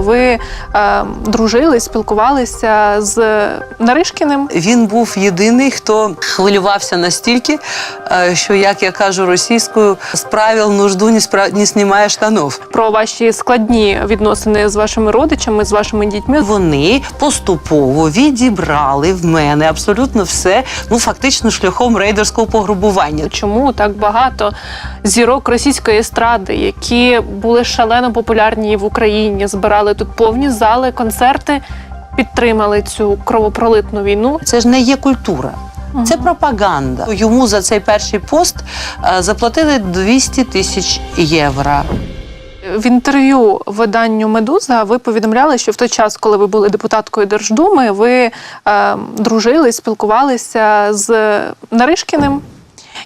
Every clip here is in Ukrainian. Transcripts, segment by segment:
Ви е, дружили, спілкувалися з Наришкіним. Він був єдиний, хто хвилювався настільки, е, що, як я кажу російською, справив нужду, не, спра... не знімає штанов. Про ваші складні відносини з вашими родичами, з вашими дітьми. Вони поступово відібрали в мене абсолютно все, ну фактично шляхом рейдерського пограбування. Чому так багато зірок російської естради, які були шалено популярні в Україні, збирали тут повні зали, концерти, підтримали цю кровопролитну війну? Це ж не є культура. Це пропаганда. Йому за цей перший пост е, заплатили 200 тисяч євро. В інтерв'ю виданню Медуза ви повідомляли, що в той час, коли ви були депутаткою Держдуми, ви е, дружили, спілкувалися з Наришкіним.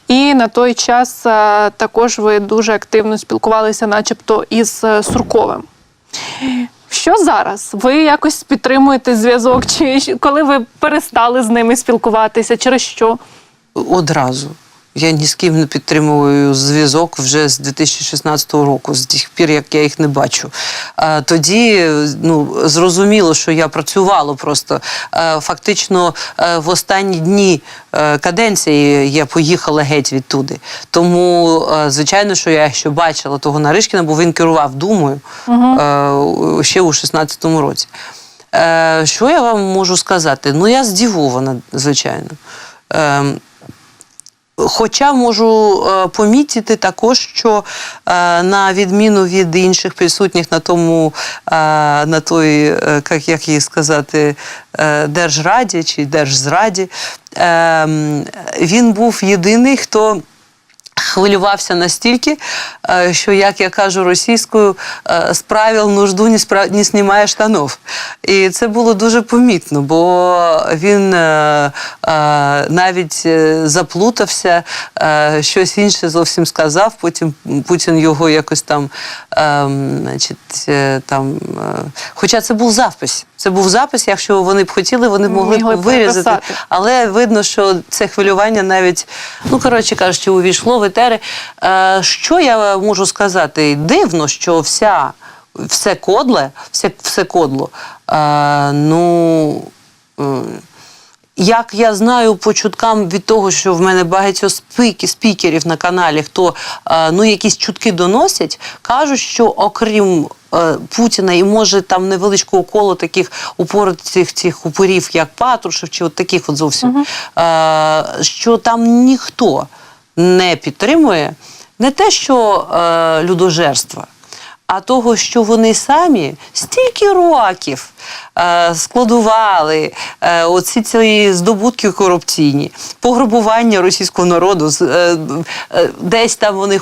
І на той час е, також ви дуже активно спілкувалися, начебто, із е, Сурковим. Що зараз? Ви якось підтримуєте зв'язок? Чи коли ви перестали з ними спілкуватися? Через що? Одразу. Я ні з ким не підтримую зв'язок вже з 2016 року, з тих пір, як я їх не бачу. Тоді ну, зрозуміло, що я працювала просто. Фактично, е, в останні дні е, каденції я поїхала геть відтуди. Тому, е, звичайно, що я ще бачила того Наришкіна, бо він керував Думою е, ще у 16-му році. Що я вам можу сказати? Ну, я здивована, звичайно. Ем, Хоча можу е, помітити також, що е, на відміну від інших присутніх на тому, е, на той, як, її сказати, держраді чи держзраді, е, він був єдиний, хто хвилювався настільки, е, що, як я кажу російською, е, справив нужду, не, спра... не знімає штанов. І це було дуже помітно, бо він е, е, навіть е, заплутався, е, щось інше зовсім сказав. Потім Путін його якось там, е, значить, е, там. е, Хоча це був запис. Це був запис, якщо вони б хотіли, вони б могли б вирізати. Але видно, що це хвилювання навіть, ну коротше кажучи, увійшло в. Е, що я можу сказати? Дивно, що вся, все кодле, все, все кодло, е, ну. е, як я знаю по чуткам від того, що в мене багато спіки, спікерів на каналі, хто ну якісь чутки доносять, кажуть, що окрім Путіна і може там невеличкого коло таких упоротих цих упорів, як Патрушев, чи от таких от зовсім, е, що там ніхто не підтримує не те, що е, людожерства, а того, що вони самі стільки років е, складували е, оці ці здобутки корупційні, пограбування російського народу, е, е, десь там вони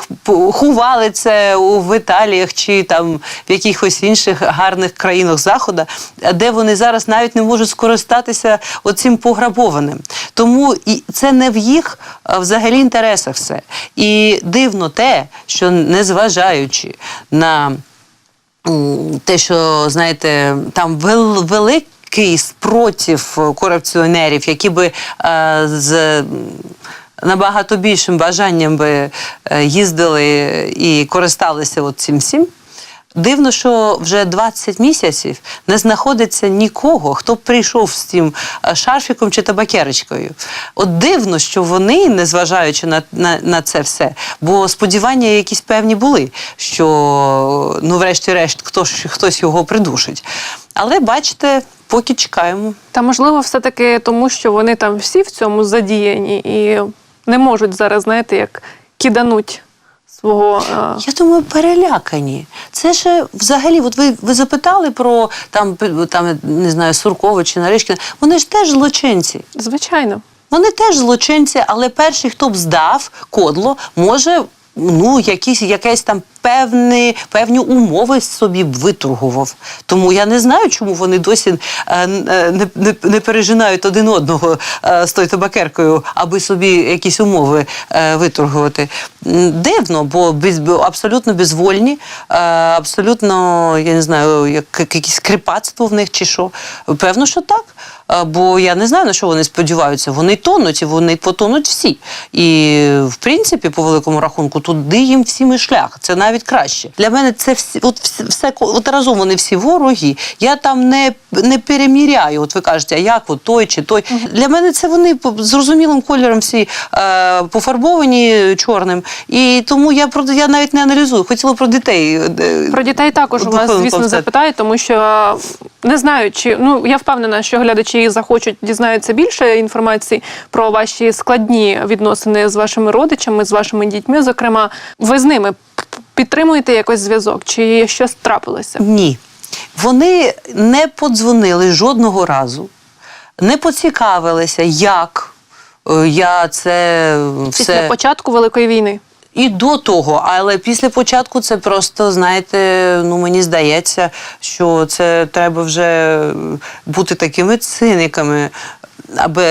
ховали це в Італіях чи там в якихось інших гарних країнах Заходу, де вони зараз навіть не можуть скористатися оцим пограбованим. Тому і це не в їх е, взагалі інтересах все. І дивно те, що незважаючи на те, що знаєте, там вел, великий спротив е, корупціонерів, які би е, з набагато більшим бажанням би е, їздили і користалися цим всім. Дивно, що вже 20 місяців не знаходиться нікого, хто прийшов з цим е, шарфіком чи табакерочкою. От дивно, що вони, незважаючи на, на, на це все, бо сподівання якісь певні були, що ну, врешті-решт, хтось, хтось його придушить. Але бачите, поки чекаємо. Та можливо, все-таки тому, що вони там всі в цьому задіяні і не можуть зараз, знаєте, як кидануть свого. е, Я думаю, перелякані. Це ж е, взагалі, от ви, ви запитали про там, там, не знаю, Суркова чи Наришкіна. Вони ж теж злочинці. Звичайно. Вони теж злочинці, але перший, хто б здав кодло, може. Ну, якісь якесь там певні, певні умови собі виторгував. Тому я не знаю, чому вони досі е, е, не, не, не пережинають один одного е, з тою табакеркою, аби собі якісь умови е, виторгувати. Дивно, бо без, абсолютно безвольні, абсолютно, я не знаю, як, якесь кріпацтво в них чи що. Певно, що так. Бо я не знаю, на що вони сподіваються. Вони тонуть і вони потонуть всі. І в принципі, по великому рахунку, туди їм всім і шлях. Це навіть навіть краще. Для мене це всі, от все, от разом вони всі вороги. Я там не, не переміряю. От ви кажете, а як от той чи той. Для мене це вони зрозумілим кольором всі е, пофарбовані чорним. І тому я про я навіть не аналізую. Хотіла про дітей. е, Про дітей також у вас, звісно, вам сказати. запитаю, тому що не знаю, чи ну я впевнена, що глядачі захочуть дізнаються більше інформації про ваші складні відносини з вашими родичами, з вашими дітьми. Зокрема, ви з ними підтримуєте якось зв'язок? Чи щось трапилося? Ні. Вони не подзвонили жодного разу, не поцікавилися, як е, я це Після початку великої війни? І до того, але після початку це просто, знаєте, ну мені здається, що це треба вже бути такими циниками. Аби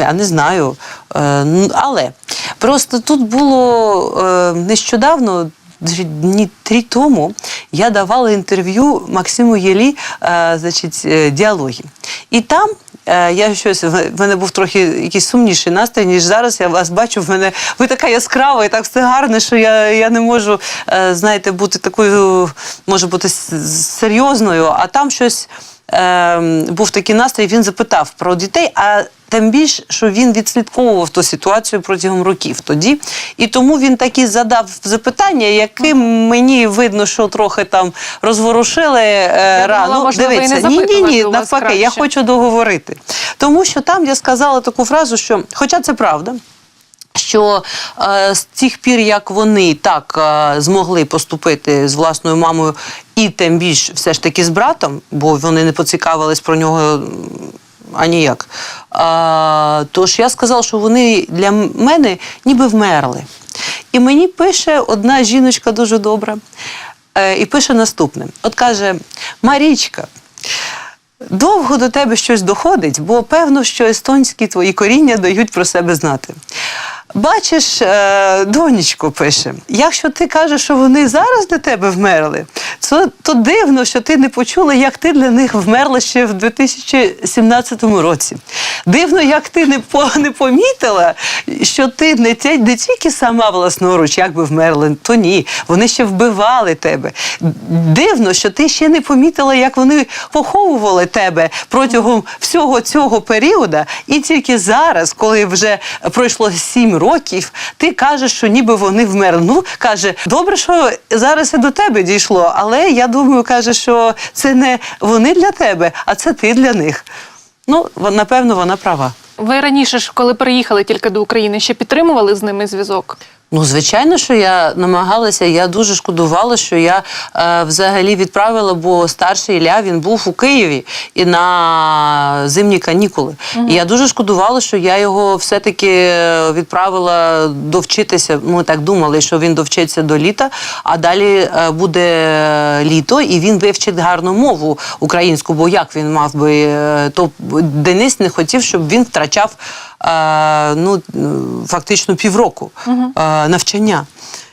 я не знаю. Е, але просто тут було е, нещодавно. Дні три тому я давала інтерв'ю Максиму Єлі, е, значить, е, діалоги. І там е, я щось в мене був трохи якийсь сумніший настрій, ніж зараз. Я вас бачу. В мене ви така яскрава і так все гарне, що я, я не можу, е, знаєте, бути такою, може бути серйозною, а там щось. Е, Був такий настрій, він запитав про дітей, а тим більше, що він відслідковував ту ситуацію протягом років тоді. І тому він такі задав запитання, яким мені видно, що трохи там розворушили е, Я думала, рану. можливо, Дивіться, ні, ні, ні, навпаки, я хочу договорити. Тому що там я сказала таку фразу, що, хоча це правда. Що е, з тих пір, як вони так е, змогли поступити з власною мамою, і тим більш все ж таки з братом, бо вони не поцікавились про нього м, аніяк. А, тож я сказала, що вони для мене ніби вмерли. І мені пише одна жіночка дуже добра, е, і пише наступне: от каже: Марічка. Довго до тебе щось доходить, бо певно, що естонські твої коріння дають про себе знати. Бачиш, е, донечко пише, якщо ти кажеш, що вони зараз для тебе вмерли, то, то дивно, що ти не почула, як ти для них вмерла ще в 2017 році. Дивно, як ти не, по, не помітила, що ти не, не тільки сама власноруч, як би вмерла, то ні, вони ще вбивали тебе. Дивно, що ти ще не помітила, як вони поховували тебе протягом всього цього періоду, і тільки зараз, коли вже пройшло сім років, ти кажеш, що ніби вони вмерли. Ну каже, добре, що зараз і до тебе дійшло, але я думаю, каже, що це не вони для тебе, а це ти для них. Ну, напевно, вона права. Ви раніше ж, коли приїхали тільки до України, ще підтримували з ними зв'язок? Ну, звичайно, що я намагалася. Я дуже шкодувала, що я е, взагалі відправила, бо старший Ілля він був у Києві і на зимні канікули. І я дуже шкодувала, що я його все-таки відправила довчитися. Ми так думали, що він довчиться до літа, а далі е, буде літо, і він вивчить гарну мову українську. Бо як він мав би е, то Денис не хотів, щоб він втрачав е, ну, фактично півроку е, навчання.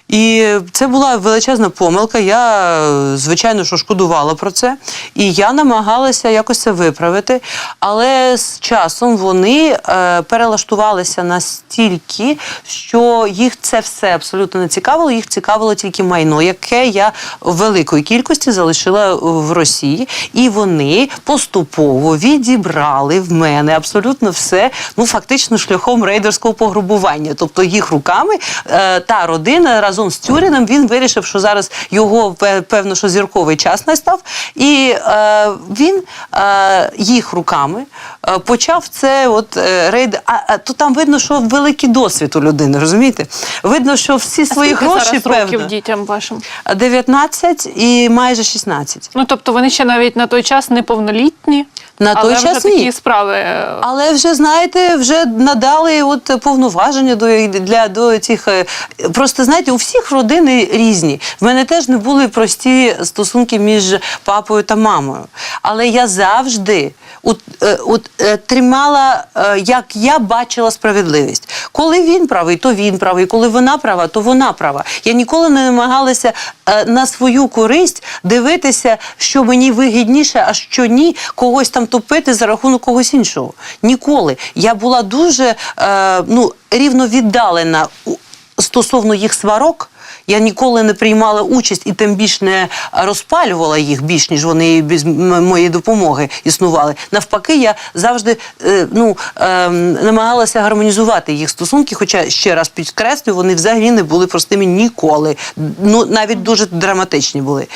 І це була величезна помилка. Я, звичайно, що шкодувала про це. І я намагалася якось це виправити. Але з часом вони е, перелаштувалися настільки, що їх це все абсолютно не цікавило. Їх цікавило тільки майно, яке я в великої кількості залишила в Росії. І вони поступово відібрали в мене абсолютно все, ну фактично шляхом рейдерського пограбування. Тобто їх руками е, та родина разом з Тюріном він вирішив, що зараз його певно, що зірковий час настав, і е, він е, їх руками е, почав це от е, рейд. А, а то там видно, що великий досвід у людини, розумієте? Видно, що всі свої Скільки гроші зараз певно. років дітям вашим? 19 і майже 16. Ну тобто вони ще навіть на той час неповнолітні, На той але час вже ні. такі справи. е, Але вже знаєте, вже надали от повноваження до для до цих. е, Просто знаєте, у всіх родини різні. В мене теж не були прості стосунки між папою та мамою. Але я завжди от, е, от, тримала, як я бачила справедливість. Коли він правий, то він правий. Коли вона права, то вона права. Я ніколи не намагалася на свою користь дивитися, що мені вигідніше, а що ні, когось там топити за рахунок когось іншого. Ніколи. Я була дуже е, ну, рівно віддалена стосовно їх сварок. Я ніколи не приймала участь і тим більше не розпалювала їх більш ніж вони без моєї допомоги існували. Навпаки, я завжди е, ну, е, намагалася гармонізувати їх стосунки, хоча ще раз підкреслю, вони взагалі не були простими ніколи. Ну навіть дуже драматичні були.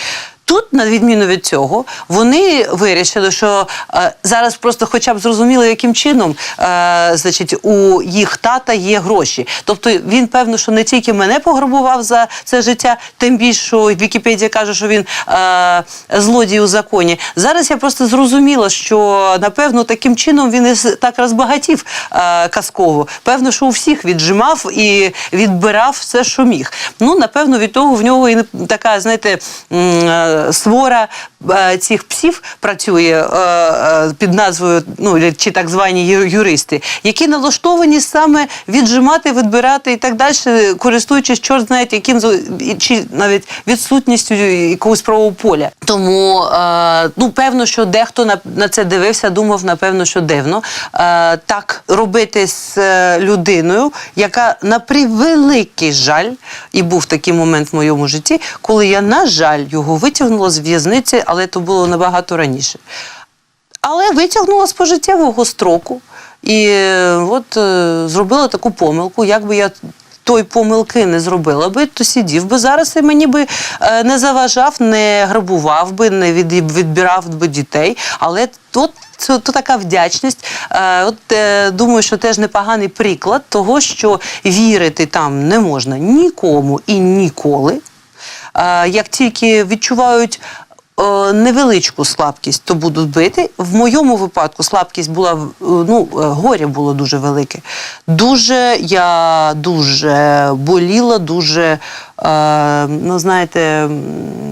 Тут, на відміну від цього, вони вирішили, що е, зараз просто хоча б зрозуміли, яким чином е, значить, у їх тата є гроші. Тобто він, певно, що не тільки мене пограбував за це життя, тим більше, що Вікіпедія каже, що він е, злодій у законі. Зараз я просто зрозуміла, що напевно таким чином він і так розбагатів е, казково. Певно, що у всіх віджимав і відбирав все, що міг. Ну, напевно, від того в нього і така, знаєте, е, свора е, цих псів працює е, е, під назвою, ну чи так звані юристи, які налаштовані саме віджимати, відбирати і так далі, користуючись чорт знаєте, яким чи навіть відсутністю якогось правового поля. Тому ну певно, що дехто на, це дивився, думав, напевно, що дивно так робити з людиною, яка на превеликий жаль, і був такий момент в моєму житті, коли я, на жаль, його витягнула з в'язниці, але то було набагато раніше. Але витягнула з пожиттєвого строку і е, от е, зробила таку помилку. Якби я той помилки не зробила би, то сидів би зараз і мені би е, не заважав, не грабував би, не від, відбирав би дітей. Але тут це то така вдячність. Е, от е, думаю, що теж непоганий приклад того, що вірити там не можна нікому і ніколи. Е, як тільки відчувають е, невеличку слабкість, то будуть бити. В моєму випадку слабкість була е, ну, горя було дуже велике. Дуже я дуже боліла, дуже. Ну, знаєте,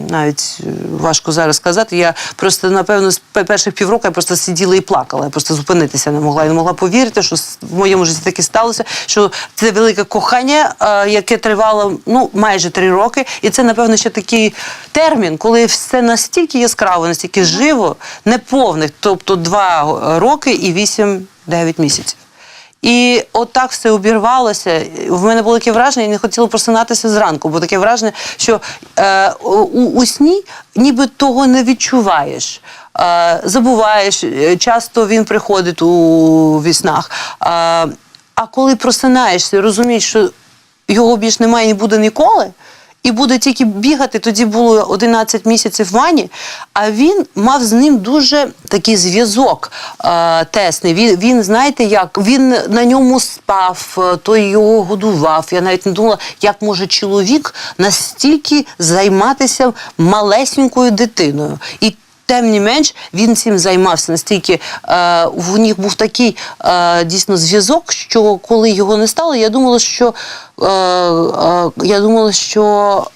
навіть важко зараз сказати. Я просто, напевно, з перших півроку я просто сиділа і плакала. Я просто зупинитися не могла. Я не могла повірити, що в моєму житті таке сталося, що це велике кохання, яке тривало ну, майже три роки. І це, напевно, ще такий термін, коли все настільки яскраво, настільки живо, неповних, тобто два е, роки і вісім-дев'ять місяців. І отак все обірвалося. В мене було таке враження, я не хотіла просинатися зранку, бо таке враження, що е, у, у сні ніби того не відчуваєш. Е, забуваєш, е, часто він приходить у віснах. Е, а коли просинаєшся розумієш, що його більш немає і буде ніколи, і буде тільки бігати. Тоді було 11 місяців Вані, а він мав з ним дуже такий зв'язок е, тесний. Він, він, знаєте, як він на ньому спав, е, той його годував. Я навіть не думала, як може чоловік настільки займатися малесенькою дитиною. І Тим не менш, він цим займався настільки е, в них був такий е, дійсно зв'язок, що коли його не стало, я думала, що е, е, я думала, що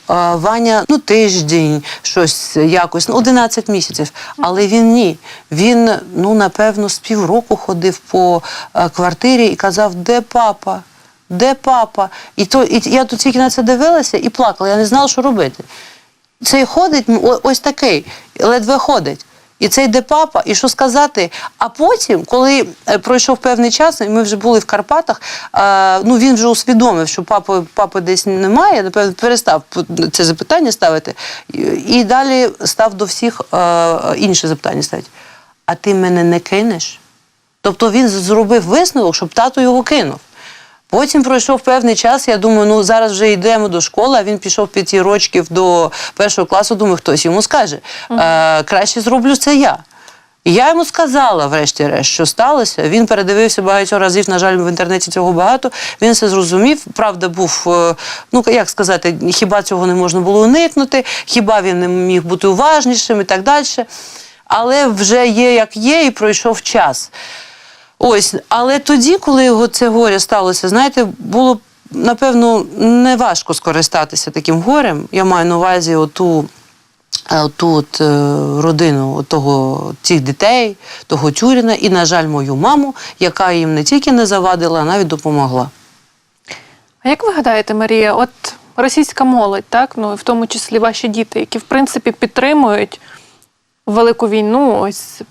е, Ваня ну тиждень, щось якось, ну 11 місяців. Але він ні. Він ну напевно з півроку ходив по е, квартирі і казав, де папа? Де папа? І то і я тут тільки на це дивилася і плакала. Я не знала, що робити. Цей ходить, ось такий, ледве ходить. І це йде папа, і що сказати? А потім, коли е, пройшов певний час, і ми вже були в Карпатах, ну він вже усвідомив, що папи, папи десь немає, напевно, перестав це запитання ставити, і, і далі став до всіх е, інше запитання ставити. А ти мене не кинеш? Тобто він зробив висновок, щоб тато його кинув. Потім пройшов певний час. Я думаю, ну зараз вже йдемо до школи. А він пішов п'яти рочків до першого класу. Думаю, хтось йому скаже. Е, краще зроблю це я. І я йому сказала, врешті-решт, що сталося. Він передивився багатьох разів. На жаль, в інтернеті цього багато. Він все зрозумів. Правда, був, е, ну як сказати, хіба цього не можна було уникнути, хіба він не міг бути уважнішим і так далі. Але вже є як є, і пройшов час. Ось, але тоді, коли його це горе сталося, знаєте, було напевно не важко скористатися таким горем. Я маю на увазі оту. е, Оту от, е, родину того, цих дітей, того Тюріна і, на жаль, мою маму, яка їм не тільки не завадила, а навіть допомогла. А як ви гадаєте, Марія, от російська молодь, так, ну в тому числі ваші діти, які в принципі підтримують велику війну, ось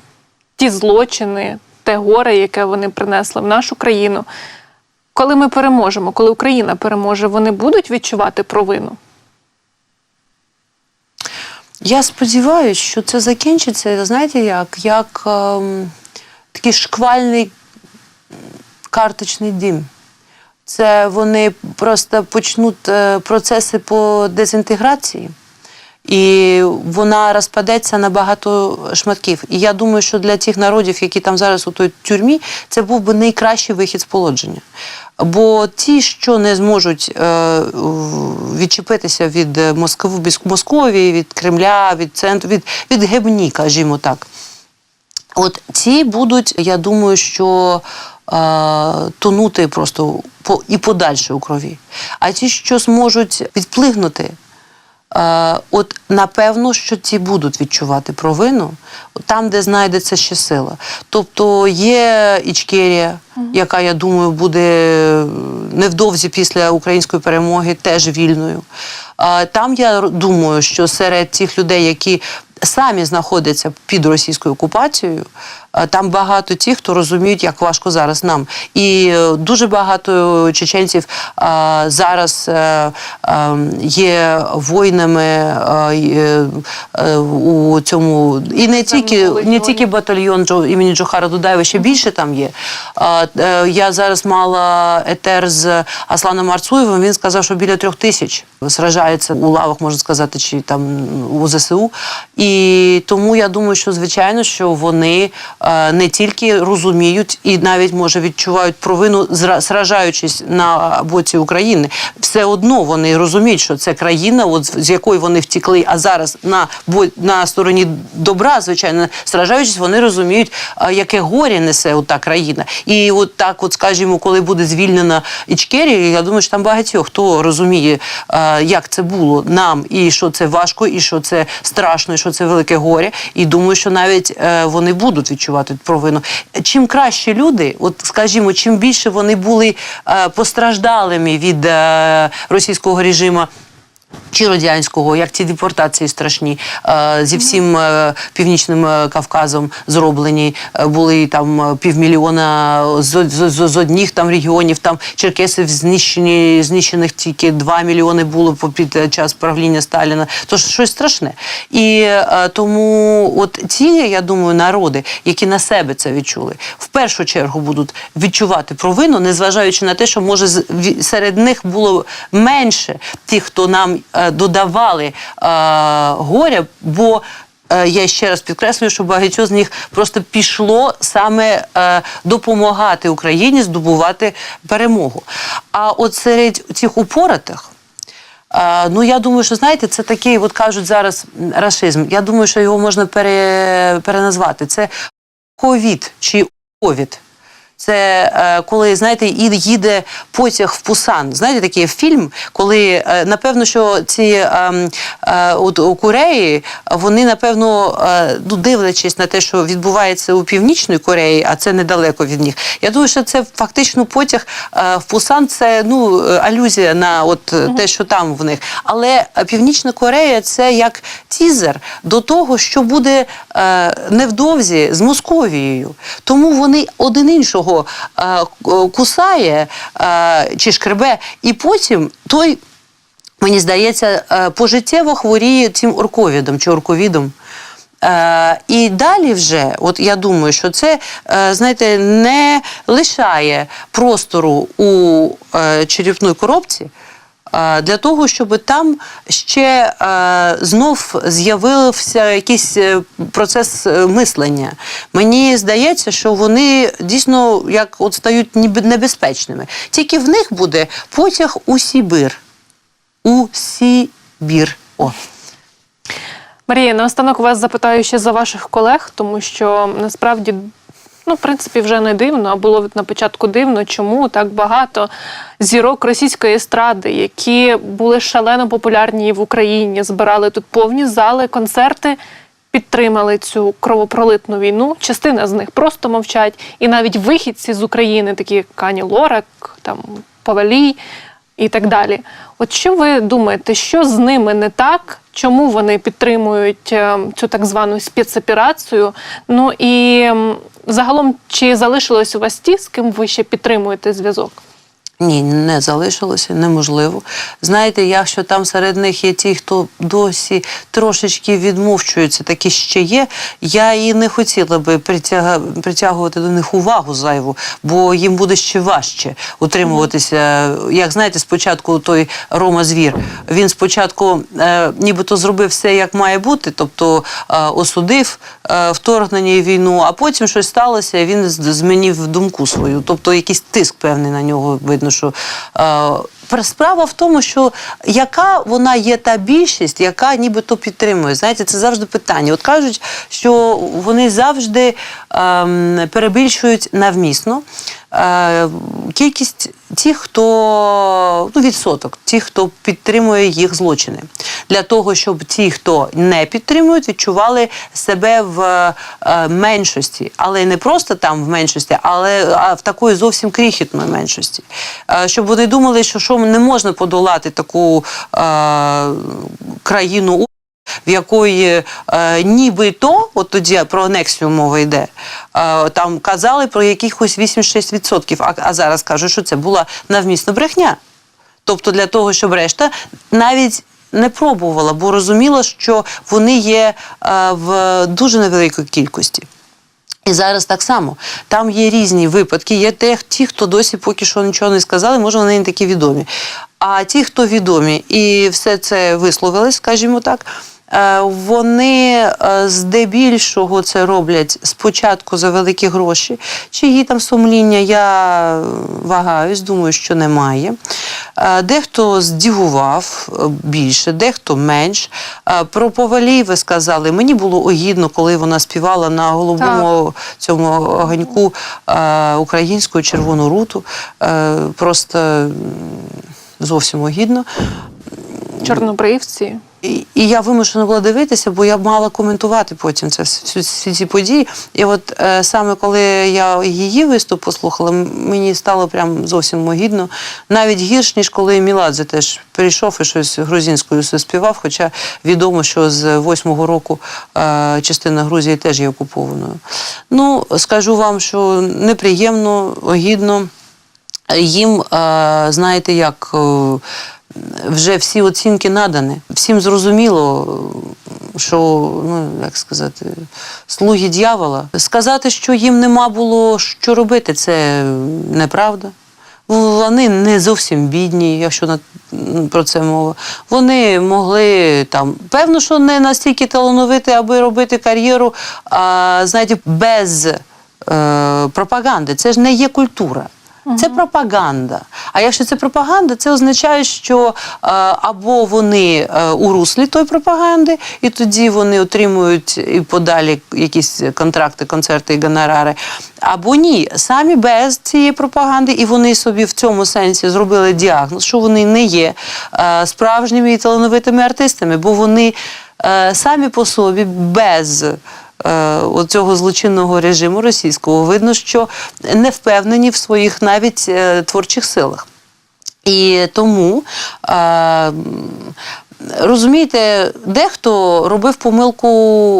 ті злочини, те горе, яке вони принесли в нашу країну. Коли ми переможемо, коли Україна переможе, вони будуть відчувати провину? Я сподіваюся, що це закінчиться, знаєте як? Як ем, такий шквальний карточний дім. Це вони просто почнуть е, процеси по дезінтеграції і вона розпадеться на багато шматків. І я думаю, що для тих народів, які там зараз у той тюрмі, це був би найкращий вихід з положення. Бо ті, що не зможуть е, відчепитися від Москви, від Московії, від Кремля, від центру, від, від гебні, кажімо так. От ці будуть, я думаю, що е, тонути просто по, і подальше у крові. А ті, що зможуть відплигнути, от напевно, що ці будуть відчувати провину там, де знайдеться ще сила. Тобто є Ічкерія, яка, я думаю, буде невдовзі після української перемоги теж вільною. Там я думаю, що серед тих людей, які самі знаходяться під російською окупацією, там багато тих, хто розуміють, як важко зараз нам. І е, дуже багато чеченців зараз е, е, є воїнами у цьому і не тільки, не тільки батальйон імені Джохара Дудаєва, ще більше там є. Е, Я зараз мала етер з Асланом Арцуєвим. Він сказав, що біля трьох тисяч сражається у лавах, можна сказати, чи там у ЗСУ. І тому я думаю, що звичайно, що вони е, не тільки розуміють і навіть може відчувають провину, сражаючись на боці України. Все одно вони розуміють, що це країна, от з- якої вони втікли, а зараз на на стороні добра, звичайно, сражаючись, вони розуміють, яке горі несе ота країна. І от так, от скажімо, коли буде звільнена Ічкерія, я думаю, що там багатьох хто розуміє, як це було нам, і що це важко, і що це страшно, і що це велике горе. І думаю, що навіть е, вони будуть відчувати провину. Чим краще люди, от скажімо, чим більше вони були е, постраждалими від е, російського режиму. Чи радянського, як ці депортації страшні е, зі всім е, північним е, Кавказом зроблені. Були там півмільйона з, з, з, з одних там регіонів. Там черкесів знищені, знищених тільки 2 мільйони було під час правління Сталіна. Тож щось страшне. І тому, от ці, я думаю, народи, які на себе це відчули, в першу чергу будуть відчувати провину, незважаючи на те, що може серед них було менше тих, хто нам додавали е, горя, бо. е, Я ще раз підкреслюю, що багатьох з них просто пішло саме е, допомагати Україні здобувати перемогу. А от серед цих упоратих, Е, Ну, я думаю, що знаєте, це такий, от кажуть зараз м, рашизм. Я думаю, що його можна пере, переназвати. Це ковід чи ковід. Це е, коли знаєте, і їде потяг в Пусан. Знаєте, такий фільм, коли е, напевно, що ці е, е, от у Кореї вони напевно е, ну, дивлячись на те, що відбувається у північній Кореї, а це недалеко від них. Я думаю, що це фактично потяг е, в Пусан. Це ну е, алюзія на от е, те, що там в них. Але Північна Корея це як тізер до того, що буде невдовзі з Московією. Тому вони один іншого е, кусає е, чи шкребе, і потім той. Мені здається, е, пожиттєво хворіє цим орковідом чи орковідом. Е, і далі вже, от я думаю, що це, е, знаєте, не лишає простору у е, черепної коробці. Для того, щоб там ще е, знов з'явився якийсь е, процес е, мислення. Мені здається, що вони дійсно як от стають небезпечними. Тільки в них буде потяг у Сібир. У Сібір. О. Марія, наостанок вас запитаю ще за ваших колег, тому що насправді, ну, в принципі, вже не дивно, а було на початку дивно, чому так багато зірок російської естради, які були шалено популярні в Україні, збирали тут повні зали, концерти. Підтримали цю кровопролитну війну. Частина з них просто мовчать, і навіть вихідці з України, такі як Кані Лорак, там Павелій і так далі. От що ви думаєте, що з ними не так? Чому вони підтримують е, цю так звану спецоперацію? Ну і загалом, чи залишилось у вас ті, з ким ви ще підтримуєте зв'язок? Ні, не залишилося, неможливо. Знаєте, якщо там серед них є ті, хто досі трошечки відмовчуються, такі ще є, я і не хотіла би притягувати до них увагу зайву, бо їм буде ще важче утримуватися. Як знаєте, спочатку той Рома Звір, він спочатку е, нібито зробив все, як має бути, тобто е, осудив вторгнення і війну, а потім щось сталося, і він змінив думку свою. Тобто якийсь тиск певний на нього видно, що. Е, Справа в тому, що яка вона є та більшість, яка нібито підтримує. Знаєте, це завжди питання. От кажуть, що вони завжди ем, перебільшують навмісно е, кількість тих, хто ну, відсоток, тих, хто підтримує їх злочини, для того, щоб ті, хто не підтримують, відчували себе в е, меншості, але не просто там в меншості, але в такої зовсім крихітної меншості. Е, щоб вони думали, що, що не можна подолати таку е, країну в якої е, нібито, от тоді про анексію мова йде, е, там казали про якихось 86%, а, а зараз кажуть, що це була навмісна брехня. Тобто для того, щоб решта навіть не пробувала, бо розуміла, що вони є е, в дуже невеликій кількості. І зараз так само. Там є різні випадки. Є те, ті, хто досі поки що нічого не сказали, може вони не такі відомі. А ті, хто відомі і все це висловили, скажімо так. Е, Вони е, здебільшого це роблять спочатку за великі гроші. Чи є там сумління, я вагаюсь, думаю, що немає. Е, Дехто здивував е, більше, дехто менш. Про повалі ви сказали. Мені було огідно, коли вона співала на голубому цьому огоньку українську червону руту. Просто зовсім огідно. Чорнобривці. І, і я вимушена була дивитися, бо я б мала коментувати потім це всі, ці події. І от е, саме коли я її виступ послухала, мені стало прям зовсім огідно. Навіть гірш, ніж коли Міладзе теж прийшов і щось грузинською співав, хоча відомо, що з восьмого року е, частина Грузії теж є окупованою. Ну, скажу вам, що неприємно, огідно. Їм, е, знаєте, як е, вже всі оцінки надані. Всім зрозуміло, що, ну як сказати, слуги дьявола. Сказати, що їм нема було що робити, це неправда. Вони не зовсім бідні, якщо на, про це мова. Вони могли там, певно, що не настільки талановиті, аби робити кар'єру, а знаєте, без е, пропаганди. Це ж не є культура. Це пропаганда. А якщо це пропаганда, це означає, що е, або вони е, у руслі тої пропаганди, і тоді вони отримують і подалі якісь контракти, концерти і гонорари, або ні, самі без цієї пропаганди, і вони собі в цьому сенсі зробили діагноз, що вони не є е, справжніми і талановитими артистами, бо вони самі по собі без е, цього злочинного режиму російського видно, що не впевнені в своїх навіть е, творчих силах. І тому. Е, Розумієте, дехто робив помилку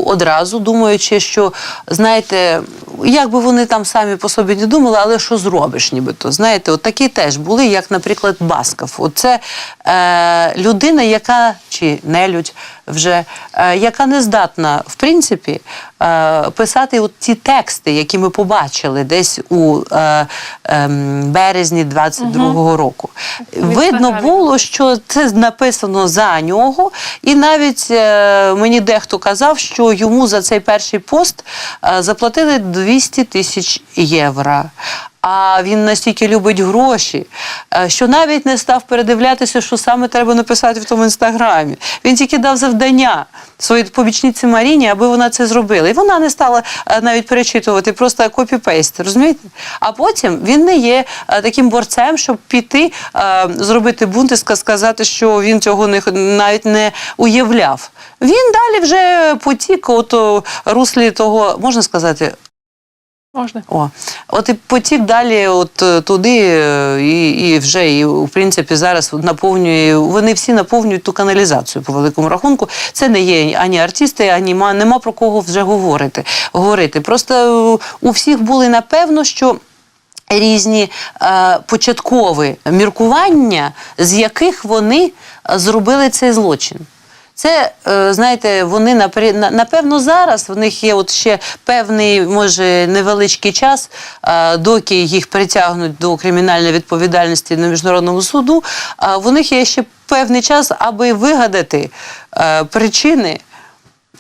одразу, думаючи, що знаєте, як би вони там самі по собі не думали, але що зробиш, нібито. Знаєте, от такі теж були, як, наприклад, Басков. Оце е, людина, яка чи нелюдь вже, е, яка не здатна, в принципі, писати от ці тексти, які ми побачили десь у е, е, березні 22-го року. Видно було, що це написано за нього, і навіть е, мені дехто казав, що йому за цей перший пост е, заплатили 200 тисяч євро. А він настільки любить гроші, е, що навіть не став передивлятися, що саме треба написати в тому інстаграмі. Він тільки дав завдання своїй побічниці Маріні, аби вона це зробила. І вона не стала е, навіть перечитувати, просто копі-пейст, розумієте? А потім він не є е, таким борцем, щоб піти, зробити бунт і сказати, що він цього навіть не уявляв. Він далі вже потік от руслі того, можна сказати, Можна. о, от і потік далі, от е, туди, е, і, і вже і в принципі зараз наповнює. Вони всі наповнюють ту каналізацію по великому рахунку. Це не є ані артисти, ані ма нема про кого вже говорити. Говорити. Просто е, у всіх були напевно, що. різні е, початкові міркування, з яких вони зробили цей злочин. Це, е, знаєте, вони напевно зараз в них є от ще певний, може, невеличкий час, доки їх притягнуть до кримінальної відповідальності на міжнародному суду. В них є ще певний час, аби вигадати е, причини.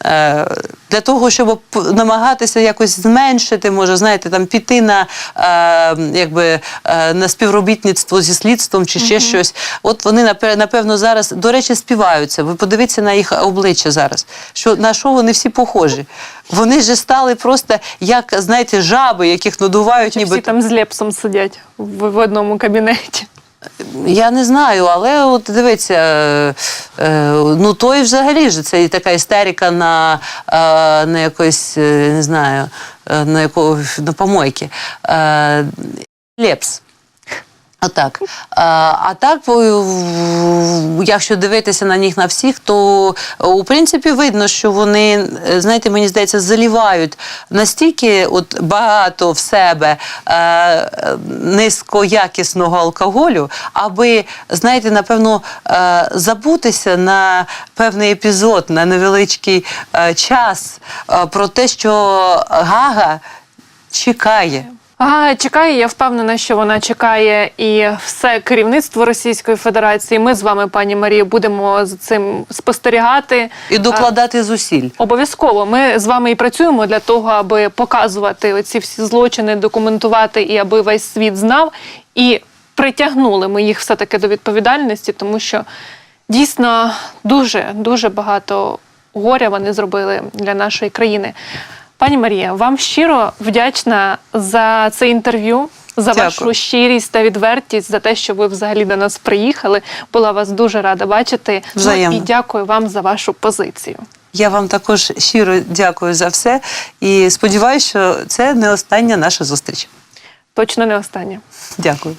Е, Для того, щоб намагатися якось зменшити, може, знаєте, там піти на, е, якби, е, на співробітництво зі слідством чи ще щось. От вони напе- напевно зараз, до речі, співаються. Ви подивіться на їх обличчя зараз. Що на що вони всі похожі? Вони ж стали просто як, знаєте, жаби, яких надувають, ніби всі там з Лепсом сидять в, в одному кабінеті? Я не знаю, але от дивіться, е, е, ну той взагалі ж це така істерика на, е, на якось, е, не знаю, на якого на помойки. Лепс. Отак. А, так, якщо дивитися на них на всіх, то е, у принципі видно, що вони, е, знаєте, мені здається, залівають настільки от багато в себе е, низькоякісного алкоголю, аби, знаєте, напевно, забутися на певний епізод, на невеличкий час про те, що Гага чекає. А, чекає, я впевнена, що вона чекає і все керівництво Російської Федерації. Ми з вами, пані Марія, будемо з цим спостерігати. І докладати зусиль. Обов'язково ми з вами і працюємо для того, аби показувати оці всі злочини, документувати і аби весь світ знав. І притягнули ми їх все таки до відповідальності, тому що дійсно дуже дуже багато горя вони зробили для нашої країни. Пані Марія, вам щиро вдячна за це інтерв'ю. За Дякую. вашу щирість та відвертість, за те, що ви взагалі до нас приїхали. Була вас дуже рада бачити. Ну, і дякую вам за вашу позицію. Я вам також щиро дякую за все і сподіваюся, що це не остання наша зустріч. Точно не останнє. Дякую.